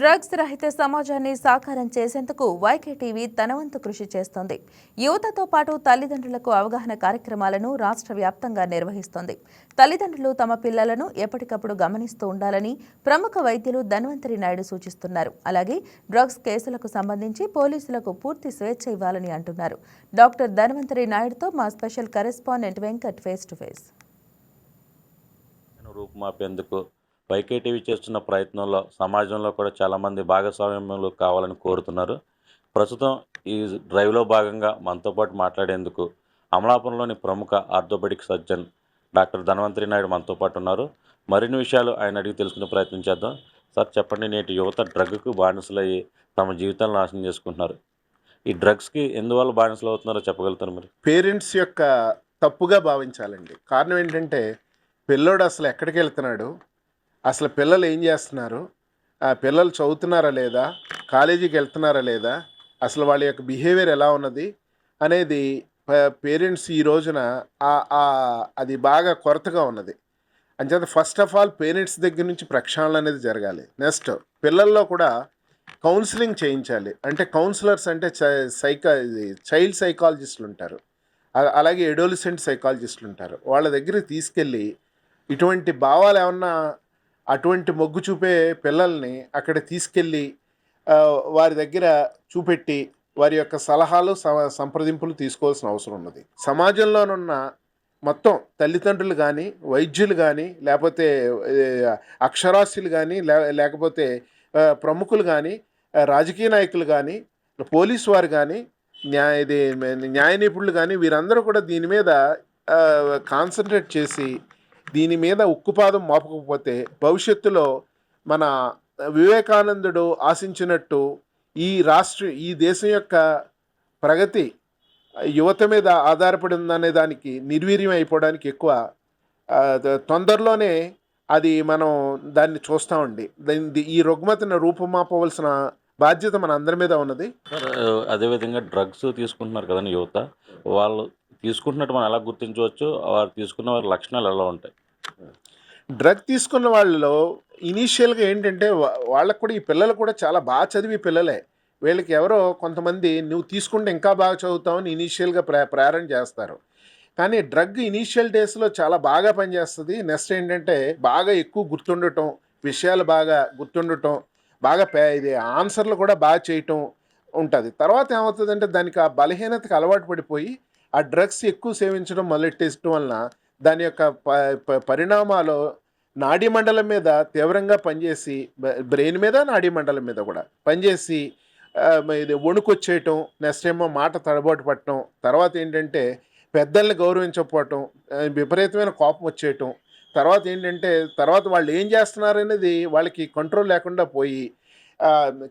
Drugs రహిత సమాజాన్ని సాకారం చేసేందుకు వైకేటీవీ తనవంతు కృషి చేస్తోంది. యువతతో పాటు తల్లిదండ్రులకు అవగాహన కార్యక్రమాలను రాష్ట్ర వ్యాప్తంగా నిర్వహిస్తోంది. తల్లిదండ్రులు తమ పిల్లలను ఎప్పటికప్పుడు గమనిస్తూ ఉండాలని ప్రముఖ వైద్యులు ధన్వంతరి నాయుడు సూచిస్తున్నారు. అలాగే డ్రగ్స్ కేసులకు సంబంధించి పోలీసులకు పూర్తి స్వేచ్ఛ ఇవ్వాలని అంటున్నారు. డాక్టర్ ధన్వంతరి నాయుడుతో మా special correspondent Venkat face to face. రూపుమాపేందుకు Y K TV చేస్తున్న ప్రయత్నంలో సమాజంలో కూడా చాలామంది భాగస్వామ్యములు కావాలని కోరుతున్నారు. ప్రస్తుతం ఈ డ్రైవ్లో భాగంగా మనతో పాటు మాట్లాడేందుకు అమలాపురంలోని ప్రముఖ orthopaedic surgeon doctor Dhanvantari Naidu మనతో పాటు ఉన్నారు. మరిన్ని విషయాలు ఆయన అడిగి తెలుసుకునే ప్రయత్నం చేద్దాం. సార్ చెప్పండి నేటి యువత డ్రగ్కు బానిసలయ్యి తమ జీవితాలను నాశనం చేసుకుంటున్నారు. ఈ డ్రగ్స్కి ఎందువల్ల బానిసలు అవుతున్నారో చెప్పగలుగుతారు మరి? పేరెంట్స్ యొక్క తప్పుగా భావించాలండి. కారణం ఏంటంటే పిల్లోడు అసలు ఎక్కడికి వెళ్తున్నాడు? అసలు పిల్లలు ఏం చేస్తున్నారు? ఆ పిల్లలు చదువుతున్నారా లేదా? కాలేజీకి వెళ్తున్నారా లేదా? అసలు వాళ్ళ యొక్క బిహేవియర్ ఎలా ఉన్నది? అనేది పేరెంట్స్ ఈ రోజున అది బాగా కొరతగా ఉన్నది. అంచేత ఫస్ట్ ఆఫ్ ఆల్ పేరెంట్స్ దగ్గర నుంచి ప్రక్షాళన అనేది జరగాలి. నెక్స్ట్ పిల్లల్లో కూడా కౌన్సిలింగ్ చేయించాలి. అంటే కౌన్సిలర్స్ అంటే సైకా చైల్డ్ సైకాలజిస్టులు ఉంటారు. అలాగే ఎడోలిసెంట్ సైకాలజిస్టులు ఉంటారు. వాళ్ళ దగ్గరికి తీసుకెళ్ళి ఇటువంటి భావాలు ఏమన్నా అటువంటి మొగ్గు చూపే పిల్లల్ని అక్కడ తీసుకెళ్ళి వారి దగ్గర చూపెట్టి వారి యొక్క సలహాలు సంప్రదింపులు తీసుకోవాల్సిన అవసరం ఉన్నది. సమాజంలోనున్న మొత్తం తల్లిదండ్రులు కానీ వైద్యులు కానీ లేకపోతే అక్షరాస్యులు కానీ లేకపోతే ప్రముఖులు కానీ రాజకీయ నాయకులు కానీ పోలీసు వారు కానీ న్యాయ ఇది న్యాయ నిపుణులు కానీ వీరందరూ కూడా దీని మీద కాన్సన్ట్రేట్ చేసి దీని మీద ఉక్కుపాదం మోపకపోతే భవిష్యత్తులో మన వివేకానందుడు ఆశించినట్టు ఈ రాష్ట్ర ఈ దేశం యొక్క ప్రగతి యువత మీద ఆధారపడి ఉందనే దానికి నిర్వీర్యం అయిపోవడానికి ఎక్కువ తొందరలోనే అది మనం దాన్ని చూస్తామండి దీని ఈ రుగ్మతను రూపుమాపవలసిన బాధ్యత మన అందరి మీద ఉన్నది. అదేవిధంగా డ్రగ్స్ తీసుకుంటున్నారు కదండి యువత. వాళ్ళు తీసుకుంటున్నట్టు మనం ఎలా గుర్తించవచ్చు? వారు తీసుకున్న వారి లక్షణాలు ఎలా ఉంటాయి? డ్రగ్ తీసుకున్న వాళ్ళలో ఇనీషియల్గా ఏంటంటే వాళ్ళకు కూడా ఈ పిల్లలు కూడా చాలా బాగా చదివి పిల్లలే. వీళ్ళకి ఎవరో కొంతమంది నువ్వు తీసుకుంటే ఇంకా బాగా చదువుతావని ఇనీషియల్గా ప్రే ప్రేరణ చేస్తారు. కానీ డ్రగ్ ఇనీషియల్ డేస్లో చాలా బాగా పనిచేస్తుంది. నెక్స్ట్ ఏంటంటే బాగా ఎక్కువ గుర్తుండటం విషయాలు బాగా గుర్తుండటం బాగా పే ఇది ఆన్సర్లు కూడా బాగా చేయటం ఉంటుంది. తర్వాత ఏమవుతుందంటే దానికి ఆ బలహీనతకు అలవాటు పడిపోయి ఆ డ్రగ్స్ ఎక్కువ సేవించడం మొదలెట్టేయడం వలన దాని యొక్క ప ప- పరిణామాలు నాడీ మండలం మీద తీవ్రంగా పనిచేసి బ- బ్రెయిన్ మీద నాడీ మండలం మీద కూడా పనిచేసి ఇది వణుకొచ్చేయటం నెక్స్ట్ ఏమో మాట తడబాటు పట్టడం తర్వాత ఏంటంటే పెద్దల్ని గౌరవించకపోవటం విపరీతమైన కోపం వచ్చేయటం తర్వాత ఏంటంటే తర్వాత వాళ్ళు ఏం చేస్తున్నారు అనేది వాళ్ళకి కంట్రోల్ లేకుండా పోయి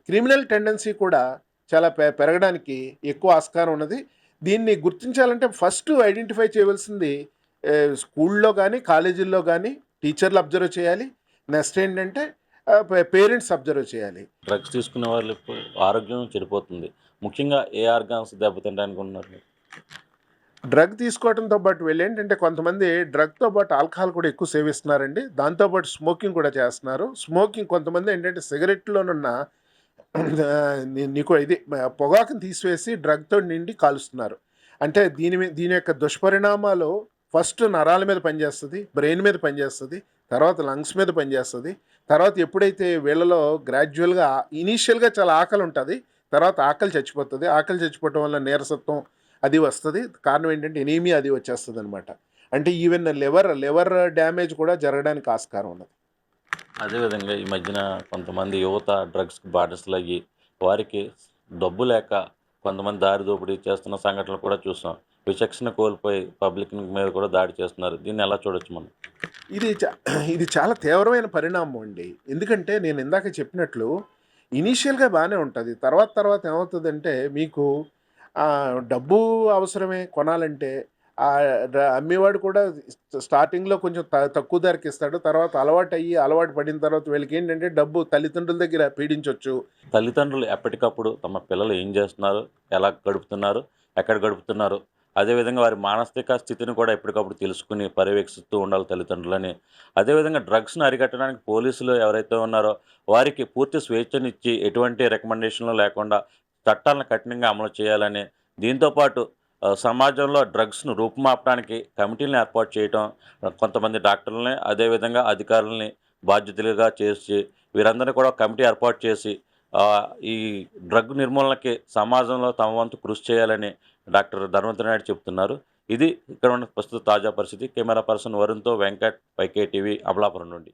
క్రిమినల్ టెండెన్సీ కూడా చాలా పె పెరగడానికి ఎక్కువ ఆస్కారం ఉన్నది. దీన్ని గుర్తించాలంటే ఫస్ట్ ఐడెంటిఫై చేయవలసింది స్కూల్లో కానీ కాలేజీల్లో కానీ టీచర్లు అబ్జర్వ్ చేయాలి. నెక్స్ట్ ఏంటంటే పేరెంట్స్ అబ్జర్వ్ చేయాలి. డ్రగ్స్ తీసుకునే వాళ్ళ ఆరోగ్యం చెడిపోతుంది. ముఖ్యంగా ఏ ఆర్గాన్స్ దెబ్బతింటాయి అనుకుంటున్నారు మీరు? డ్రగ్ తీసుకోవడంతో పాటు వీళ్ళు ఏంటంటే కొంతమంది డ్రగ్తో పాటు ఆల్కహాల్ కూడా ఎక్కువ సేవిస్తున్నారండి. దాంతోపాటు స్మోకింగ్ కూడా చేస్తున్నారు. స్మోకింగ్ కొంతమంది ఏంటంటే సిగరెట్లోనున్న నీకు ఇది పొగాకుని తీసివేసి డ్రగ్తో నిండి కాలుస్తున్నారు. అంటే దీని దీని యొక్క దుష్పరిణామాలు ఫస్ట్ నరాల మీద పనిచేస్తుంది బ్రెయిన్ మీద పనిచేస్తుంది తర్వాత లంగ్స్ మీద పనిచేస్తుంది. తర్వాత ఎప్పుడైతే వీళ్ళలో గ్రాడ్యువల్గా ఇనీషియల్గా చాలా ఆకలి ఉంటుంది తర్వాత ఆకలి చచ్చిపోతుంది. ఆకలి చచ్చిపోవటం వల్ల నీరసత్వం అది వస్తుంది. కారణం ఏంటంటే ఎనీమియా అది వచ్చేస్తుంది అనమాట అంటే ఈవెన్ లివర్ లివర్ డ్యామేజ్ కూడా జరగడానికి ఆస్కారం ఉన్నది. అదేవిధంగా ఈ మధ్యన కొంతమంది యువత డ్రగ్స్కి బానిసలు అయ్యి వారికి డబ్బు లేక కొంతమంది దారి దోపిడీ చేస్తున్న సంఘటనలు కూడా చూసాం విచక్షణ కోల్పోయి పబ్లిక్ మీద కూడా దాడి చేస్తున్నారు. దీన్ని ఎలా చూడొచ్చు మనం? ఇది ఇది చాలా తీవ్రమైన పరిణామం అండి. ఎందుకంటే నేను ఇందాక చెప్పినట్లు ఇనీషియల్గా బాగానే ఉంటుంది. తర్వాత తర్వాత ఏమవుతుందంటే మీకు డబ్బు అవసరమే కొనాలంటే అమ్మేవాడు కూడా స్టార్టింగ్లో కొంచెం త- తక్కువ ధరకి ఇస్తాడు. తర్వాత అలవాటు అయ్యి అలవాటు పడిన తర్వాత వీళ్ళకి ఏంటంటే డబ్బు తల్లిదండ్రుల దగ్గర పీడించవచ్చు తల్లిదండ్రులు ఎప్పటికప్పుడు తమ పిల్లలు ఏం చేస్తున్నారు ఎలా గడుపుతున్నారు ఎక్కడ గడుపుతున్నారు అదేవిధంగా వారి మానసిక స్థితిని కూడా ఎప్పటికప్పుడు తెలుసుకుని పర్యవేక్షిస్తూ ఉండాలి తల్లిదండ్రులని. అదేవిధంగా డ్రగ్స్ను అరికట్టడానికి పోలీసులు ఎవరైతే ఉన్నారో వారికి పూర్తి స్వేచ్ఛనిచ్చి ఎటువంటి రికమెండేషన్లు లేకుండా చట్టాలను కఠినంగా అమలు చేయాలని దీంతోపాటు సమాజంలో డ్రగ్స్ను రూపుమాపడానికి కమిటీలను ఏర్పాటు చేయటం కొంతమంది డాక్టర్లని అదేవిధంగా అధికారులని బాధ్యతలుగా చేసి వీరందరినీ కూడా కమిటీ ఏర్పాటు చేసి ఈ డ్రగ్ నిర్మూలనకి సమాజంలో తమ వంతు కృషి చేయాలని డాక్టర్ ధర్మేంద్ర నాయుడు చెప్తున్నారు. ఇది ఇక్కడ ఉన్న ప్రస్తుత తాజా పరిస్థితి. కెమెరా పర్సన్ వరుణ్తో వెంకట్ పైకే టీవీ అమలాపురం నుండి.